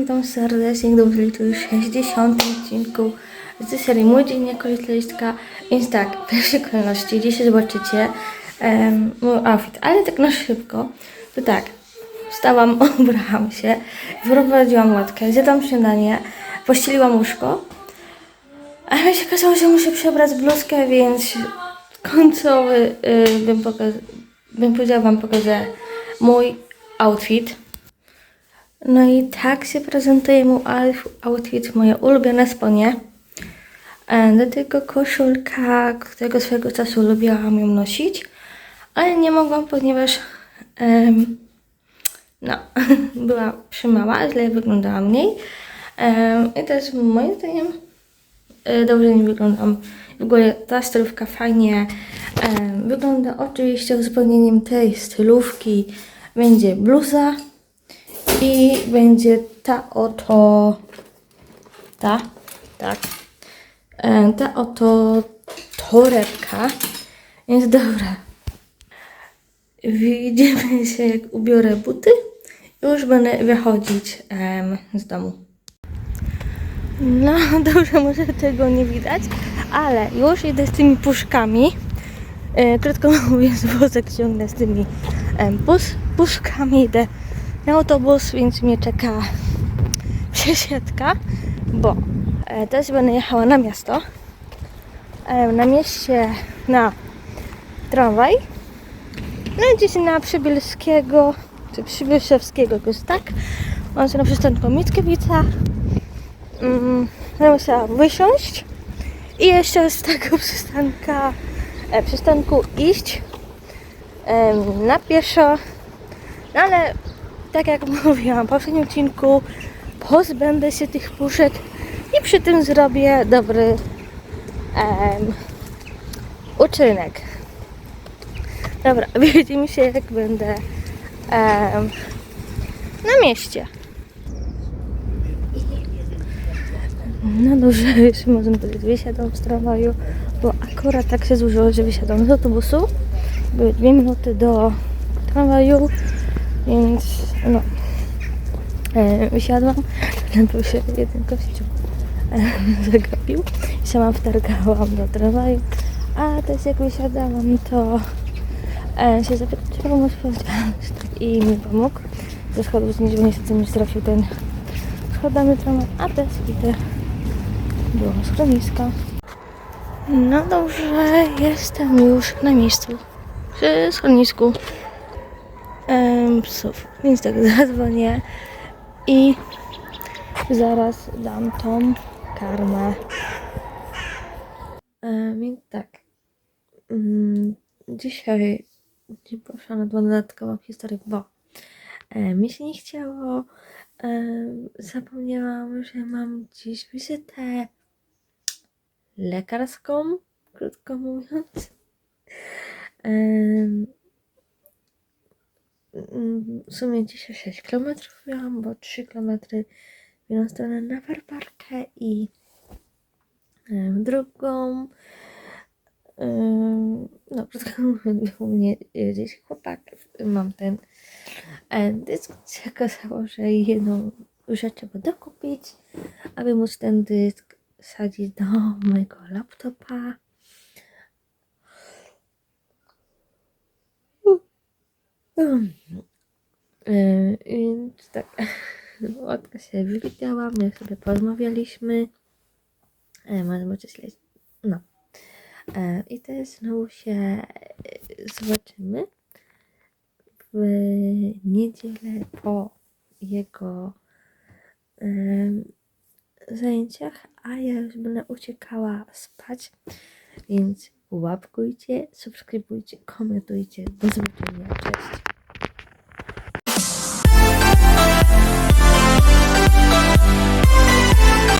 witam serdecznie, dobrze liczę już 60 odcinku z serii Mój Dzień jako litlistka. Więc tak, w pierwszej kolejności dzisiaj zobaczycie em, mój outfit, ale tak na szybko. To tak, wstałam, ubrałam się, wyprowadziłam łatkę, zjadłam śniadanie, pościeliłam łóżko. Ale się okazało, że muszę przebrać bluzkę, więc końcowy y, bym, bym powiedziała wam pokażę mój outfit. No i tak się prezentuje out- outfit, moje ulubione spodnie. E, Do tego koszulka, którego swego czasu lubiłam ją nosić, ale nie mogłam, ponieważ em, no, była przymała, źle wyglądała mniej. Em, I też moim zdaniem e, dobrze nie wyglądam. W ogóle ta stylówka fajnie em, wygląda. Oczywiście uzupełnieniem tej stylówki będzie bluza i będzie ta oto ta, tak, e, ta oto torebka. Więc dobra. Widzimy się jak ubiorę buty. Już będę wychodzić em, z domu. No dobrze, może tego nie widać, ale już idę z tymi puszkami. E, krótko mówiąc, wózek ciągnę z tymi em, pus, puszkami. Idę na autobus, więc mnie czeka przesiadka, bo e, też będę jechała na miasto. E, na mieście na tramwaj. No i gdzieś na Przybielskiego, czy Przybielszewskiego, jakoś tak. Mam się na przystanku Mickiewicza. Mm, będę musiała wysiąść i jeszcze z tego przystanka, e, przystanku iść em, na pieszo. No ale tak jak mówiłam w poprzednim odcinku, pozbędę się tych puszek i przy tym zrobię dobry em, uczynek. Dobra, widzimy się jak będę na mieście. No dobrze, już możemy powiedzieć, wysiadam z tramwaju, bo akurat tak się złożyło, że wysiadam z autobusu. Były dwie minuty do tramwaju, więc no, e, wysiadłam, ledwo się jeden kościół e, zagapił sama wtargałam do tramwaju, a też jak wysiadałam, to e, się zapytał, czy pomóc tak i mi pomógł. Ze schodów znieść, bo niestety mi strafił ten schodami tramwaj, a też idę. Do schroniska. No dobrze, jestem już na miejscu przy schronisku em, psów, więc tak zadzwonię i zaraz dam tą karmę. E, więc tak, mm, dzisiaj nie poszła na dodatkową historię, bo e, mi się nie chciało, e, zapomniałam, że mam dziś wizytę lekarską, krótko mówiąc. Mm, W sumie dzisiaj 6 km miałam, bo 3 km w jedną stronę na Warbarkę i w drugą. No, krótko u mnie gdzieś chłopak, mam ten dysk, się okazało, że jedną rzecz trzeba dokupić, aby móc ten dysk sadzić do mojego laptopa. Więc tak, łatka się wywitała, my sobie porozmawialiśmy. E, Może zobaczyć, no. E, I teraz znowu się e, zobaczymy w niedzielę po jego zajęciach, a ja już będę uciekała spać, więc łapkujcie, subskrybujcie, komentujcie. Do zobaczenia, cześć.